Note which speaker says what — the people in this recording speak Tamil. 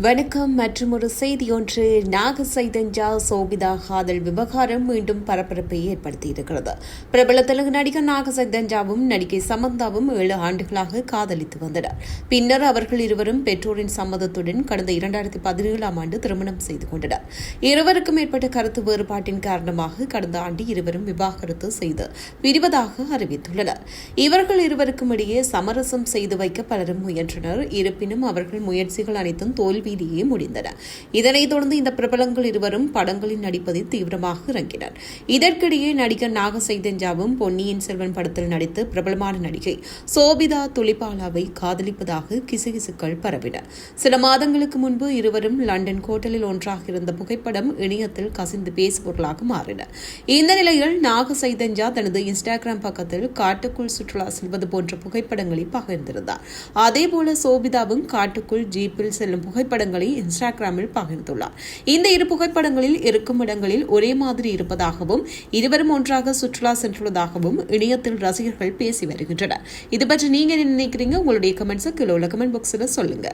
Speaker 1: வணக்கம். மற்றும் ஒரு செய்தி ஒன்று நாக சைதன்ஜா சோபிதா காதல் விவகாரம் மீண்டும் பரபரப்பை ஏற்படுத்தியிருக்கிறது. பிரபல தெலுங்கு நடிகர் நாக சைதன்ஜாவும் நடிகை சமந்தாவும் ஏழு ஆண்டுகளாக காதலித்து வந்தனர். பின்னர் அவர்கள் இருவரும் பெற்றோரின் சம்மதத்துடன் கடந்த இரண்டாயிரத்தி பதினேழாம் ஆண்டு திருமணம் செய்து கொண்டனர். இருவருக்கும் ஏற்பட்ட கருத்து வேறுபாட்டின் காரணமாக கடந்த ஆண்டு இருவரும் விவாகரத்து செய்து பிரிவதாக அறிவித்துள்ளனர். இவர்கள் இருவருக்கும் இடையே சமரசம் செய்து வைக்க பலரும் முயன்றனர். இருப்பினும் அவர்கள் முயற்சிகள் அனைத்தும் தோல்வி தோல்வியிலேயே முடிந்தன. இதனைத் தொடர்ந்து இந்த பிரபலங்கள் இருவரும் படங்களில் நடிப்பதில் தீவிரமாக இறங்கினர். இதற்கிடையே நடிகர் நாக சைதன்யாவும் பொன்னியின் செல்வன் படத்தில் நடித்து பிரபலமான நடிகை சோபிதா துளிபாலாவை காதலிப்பதாக கிசுகிசுக்கள் பரவின. சில மாதங்களுக்கு முன்பு இருவரும் லண்டன் கோட்டலில் ஒன்றாக இருந்த புகைப்படம் இணையத்தில் கசிந்து பேசுபொருளாக மாறின. இந்த நிலையில் நாக சைதன்யா தனது இன்ஸ்டாகிராம் பக்கத்தில் காட்டுக்குள் சுற்றுலா செல்வது போன்ற புகைப்படங்களை பகிர்ந்திருந்தார். அதேபோல சோபிதாவும் காட்டுக்குள் ஜீப்பில் செல்லும் புகைப்படம் புகைப்படங்களை இன்ஸ்டாகிராமில் பகிர்ந்துள்ளார். இந்த இரு புகைப்படங்களில் இருக்கும் இடங்களில் ஒரே மாதிரி இருப்பதாகவும் இருவரும் ஒன்றாக சுற்றுலா சென்றுள்ளதாகவும் இணையத்தில் ரசிகர்கள் பேசி வருகின்றனர். இது பற்றி நீங்க என்ன நினைக்கிறீங்க? உங்களுடைய கமெண்ட்ஸை கீழே உள்ள கமெண்ட் பாக்ஸில் சொல்லுங்க.